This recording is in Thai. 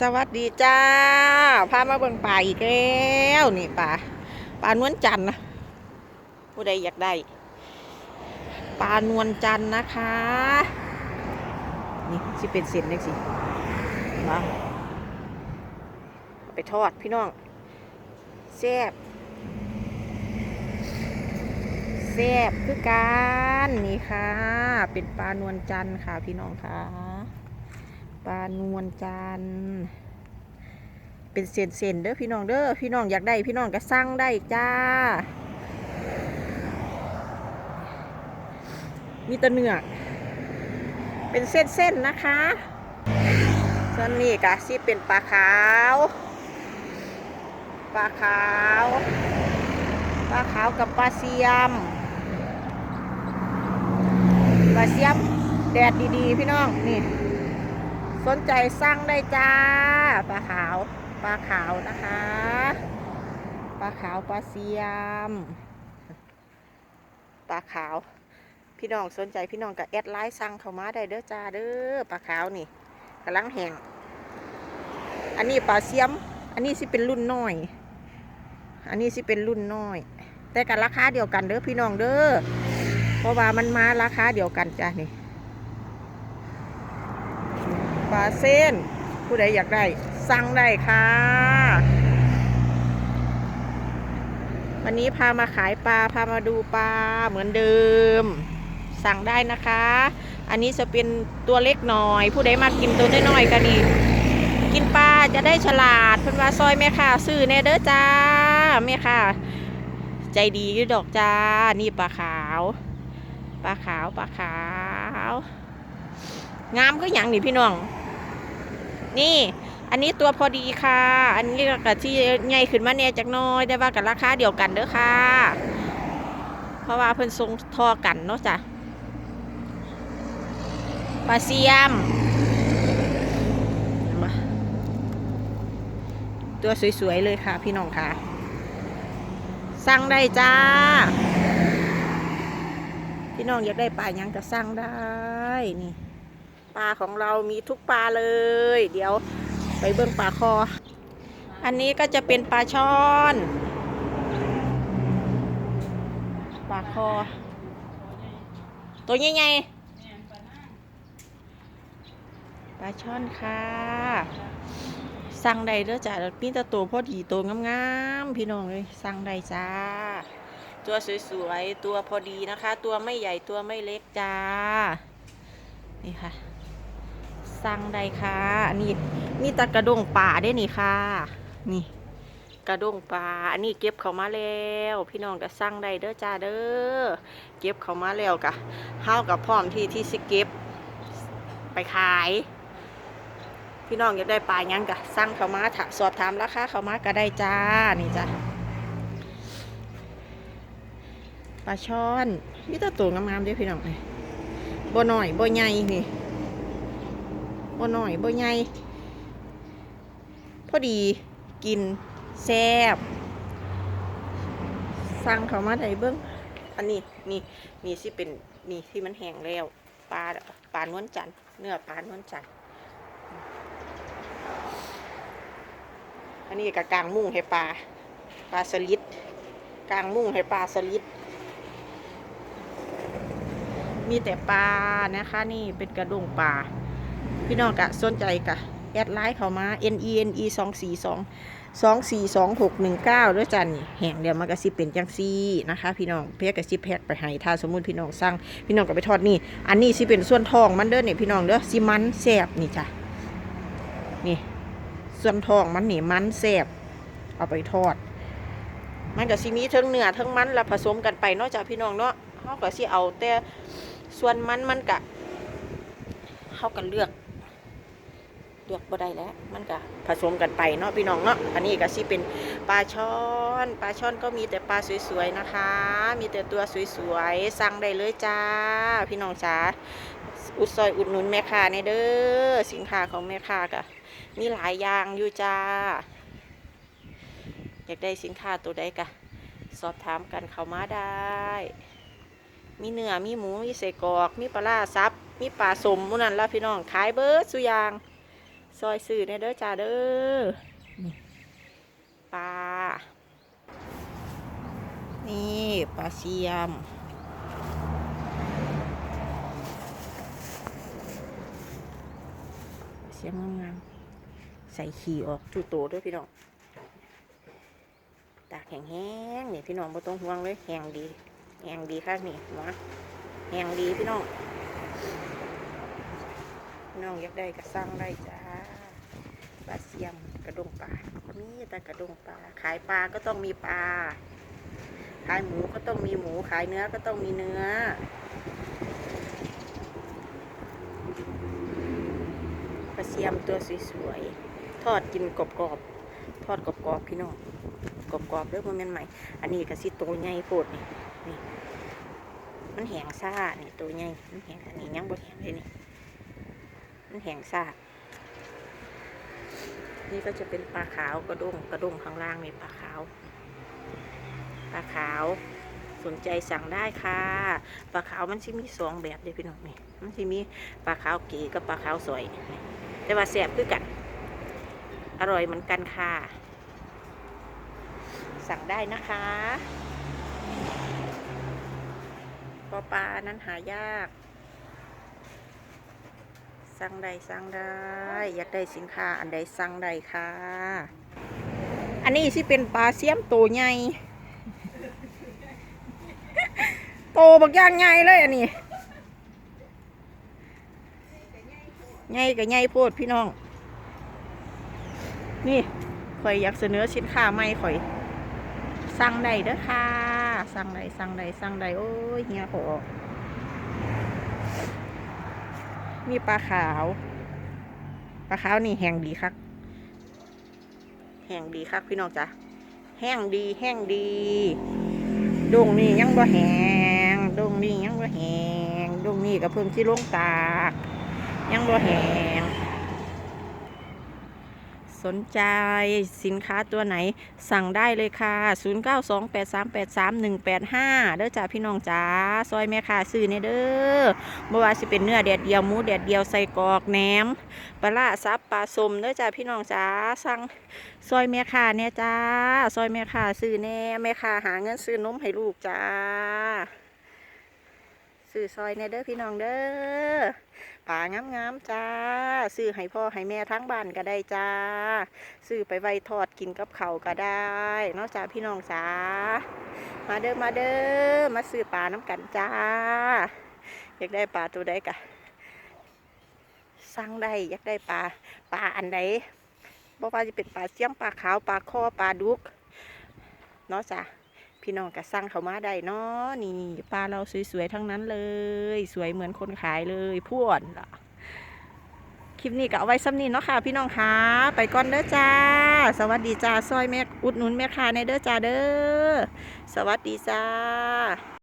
สวัสดีจ้า พามาเบิ่งป่าอีกแล้วนี่ป่าป่านวลจันทร์นะผู้ใดอยากได้ป่านวลจันทร์นะคะ นี่สิเป็นเศษเล็กสิมาไปทอดพี่น้องแซ่บแซ่บคือกันนี่ค่ะ เป็นปลานวลจันทร์ค่ะพี่น้องค่ะ ปลานวลจันเป็นเศษเศษๆเด้อพี่น้องเด้อพี่น้องอยากได้พี่น้องก็สั่งได้จ้า มีตะเนื้อเป็นเส้นๆนะคะส่วนนี้ก็สิเป็นปลาขาวปลาขาวปลาขาวกับปลาเสียมปลาเสียมแดดดีๆ พี่น้องนี่ สนใจสั่งได้จ้าปลาขาวปลาขาวนะคะปลาขาวปลาเสียมปลาขาว พี่น้องสนใจพี่น้องกับแอดไลน์สั่งเข้ามาได้เด้อจ้าเด้อปลาขาวนี่กำลังแห้งอันนี้ปลาเสียม อันนี้สิเป็นรุ่นน้อย อันนี้สิเป็นรุ่นน้อย แต่กันราคาเดียวกันเด้อพี่น้องเด้อเพราะว่ามันมาราคาเดียวกันจ้านี่ ปลาเส้น ผู้ใดอยากได้สั่งได้ค่ะ วันนี้พามาขายปลา พามาดูปลาเหมือนเดิม สั่งได้นะคะ อันนี้จะเป็นตัวเล็กหน่อย ผู้ใดมากินตัวน้อยๆกันนี่กินปลาจะได้ฉลาดเพิ่นว่าซอยแม่ค่ะซื้อแน่เด้อจ้าแม่ค่ะ ใจดีอยู่ดอกจ้า นี่ปลาขาวปลาขาวปลาขาว งามก็อย่างนี่พี่น้อง นี่ อันนี้ตัวพอดีค่ะ อันนี้กับที่ใหญ่ขึ้นมาเนี่ยจากน้อยได้ว่ากับราคาเดียวกันเด้อค่ะ เพราะว่าเพิ่นทรงทอกันเนาะจ้ะปลาเซียมมาตัวสวยๆเลยค่ะพี่น้องค่ะ สั่งได้จ้า พี่น้องอยากได้ปลายังก็สั่งได้นี่ ปลาของเรามีทุกปลาเลย เดี๋ยวไปเบิ่งปลาคอ อันนี้ก็จะเป็นปลาช่อนปลาคอ ตัวใหญ่ๆปลาช่อนค่ะสั่งได้เด้อจ้ะมีแต่ตัวพอดีตัวงามๆพี่น้องเลยสั่งได้จ้า ตัวสวยๆ ตัวพอดีนะคะ ตัวไม่ใหญ่ตัวไม่เล็กจ้า นี่ค่ะ สั่งได้ค่ะ อันนี้มีแตะกระดงป่าได้นี่ค่ะ นี่กระดงป่าอันนี้เก็บเขามาแล้ว พี่น้องก็สั่งได้เด้อจ้าเด้อ เก็บเขามาแล้วกะเฮากับพร้อมที่ที่สิเก็บไปขาย พี่น้องอยากได้ปลายังกะสั่งเขามาถาสอบถามราคาเขามาก็ได้จ้า นี่จ้าปลาช่อนมีแตะตัวงามๆด้วยพี่น้องนี่บ่หน่อยบ่ใหญ่นี่ บ่หน่อยบ่ใหญ่พอดีกินแซ่บสั่งเขามาได้เบิ้งอันนี้นี่นี่สิเป็นนี่ที่มันแห้งแล้วปลาปลานวลจันเนื้อปลานวลจันอันนี้กับกลางมุ้งให้ปลาปลาสลิดกลางมุ้งให้ปลาสลิดมีแต่ปลานะคะ นี่เป็นกระดงปลา พี่น้องกะสนใจกะแอดไลน์เข้ามา n e n e สองสี่สองสองสี่สองหกหนึ่งเก้าด้วยจันแห่งเดียวมันก็สิเป็นจังซี่นะคะ พี่น้องเพียกะสิแพกไปให้ถ้าสมมุติพี่น้องสั่งพี่น้องก็ไปทอดนี่อันนี้สิเป็นส่วนทองมันเด้อเนี่ยพี่น้องเด้อสิมันแซบนี่จ้ะนี่ส่วนทองมันนี่มันแซบเอาไปทอด มันก็สิมีทั้งเนื้อทั้งมันแล้วผสมกันไปเนาะจ้ะพี่น้องเนาะเขาก็สิเอาแต่ส่วนมันมันกะเข้ากันเลือก เลือกบ่ได้แล้ว มันก็ผสมกันไปเนาะพี่น้องเนาะอันนี้ก็สิเป็นปลาช่อนปลาช่อนก็มีแต่ปลาสวยๆนะคะ มีแต่ตัวสวยๆสั่งได้เลยจ้า พี่น้องจ้าอุดซอยอุดหนุนแม่ค้าในเด้อสินค้าของแม่ค้าก็มีหลายอย่างอยู่จ้า อยากได้สินค้าตัวใดก็สอบถามกันเข้ามาได้ มีเนื้อมีหมูมีเสกอก มีปลาร้าซับมีปลาสมมูนั่นละพี่น้องขายเบิร์ดสุยาง ซอยซื้อในเด้อจ้าเด้อปลา นี่ปลาเชียม เสียงงามๆใส่ขี่ออกจูโตด้วยพี่น้อง ตากแห้งๆนี่พี่น้องบ่ต้องห่วงเลยแห้งดีแห้งดีครับนี่มาแห้งดีพี่น้อง น้องอยากได้ก็สั่งได้จ้าปลาเสียมกระดงปลา แต่กระดงปลา ขายปลาก็ต้องมีปลา ขายหมูก็ต้องมีหมู ขายเนื้อก็ต้องมีเนื้อปลาเสียมตัวสวยๆ ทอดกินกรอบๆ ทอดกรอบๆพี่น้องกรอบๆเด้อโมเมนต์ใหม่ อันนี้ก็สิตัวใหญ่โพดนี่นี่ มันแหงซ่านี่ตัวใหญ่ มันแหงอันนี้ยังบ่แหงเลยนี่ มันแหงซ่า นี่ก็จะเป็นปลาขาวกระด้งกระด้งข้างล่างมีปลาขาว ปลาขาวสนใจสั่งได้ค่ะปลาขาวมันจะมีสองแบบเลยพี่น้องนี่มันจะมีปลาขาวเก๋กับปลาขาวสวย แต่ว่าแสบคือกัน อร่อยเหมือนกันค่ะ สั่งได้นะคะปอปลานั้นหายาก สั่งได้สั่งได้ อยากได้สินค้าอันใดสั่งได้ค่ะ อันนี้สิเป็นปลาเสียมโตใหญ่โตบักย่างใหญ่เลยอันนี้ใหญ่กับใหญ่โพดพี่น้อง นี่ข่อยอยากเสนอสินค้าใหม่ข่อยสั่งได้เด้อค่ะสั่งได้สั่งได้สั่งได้โอ้ยเฮียขอ มีปลาขาว ปลาขาวนี่แห้งดีครับแห้งดีครับพี่น้องจ้ะแห้งดีแห้งดีดงนี่ยังบ่แห้งดงนี่ยังบ่แห้งดงนี่ก็เพิ่มที่ลงตาก ยังบ่แห้ง สนใจสินค้าตัวไหนสั่งได้เลยค่ะ 0928383185 เด้อจ้าพี่น้องจ้าซอยแม่ค่ะซื้อในเด้อบ่ว่าสิเป็นเนื้อแดดเดียวหมูแดดเดียวใส่กอกแหนมปลาร้าซับปลาสมเด้อจ้าพี่น้องจ้าสั่งซอยแม่ค้าเนี่ยจ้าซอยแม่ค้าซื้อแน่แม่ค้าหาเงินซื้อนมให้ลูกจ้า ซื้อซอยเนี่ยเด้อพี่น้องเด้อป่างามๆจ้า ซื้อให้พ่อให้แม่ทั้งบ้านก็ได้จ้า ซื้อไปไว้ทอดกินกับเขาก็ได้นอกจากพี่น้องจ้ามาเด้อมาเด้อมาซื้อปลาน้ำกันจ้า อยากได้ปลาตัวใดกะสั่งได้อยากได้ปลาปลาอันใดบ่ว่าจะเป็นปลาเสี้ยมปลาขาวปลาคอปลาดุกเนาะจ้ะ พี่น้องก็สั่งเขามาได้เนาะนี่ปลาเราสวยๆทั้งนั้นเลย สวยเหมือนคนขายเลยพ่วนล่ะคลิปนี้ก็เอาไว้ซ้ำนี้เนาะค่ะ พี่น้องคะไปก่อนเด้อจ้า สวัสดีจ้าซอยแม่อุดหนุนแม่ค้าในเด้อจ้าเด้อสวัสดีจ้า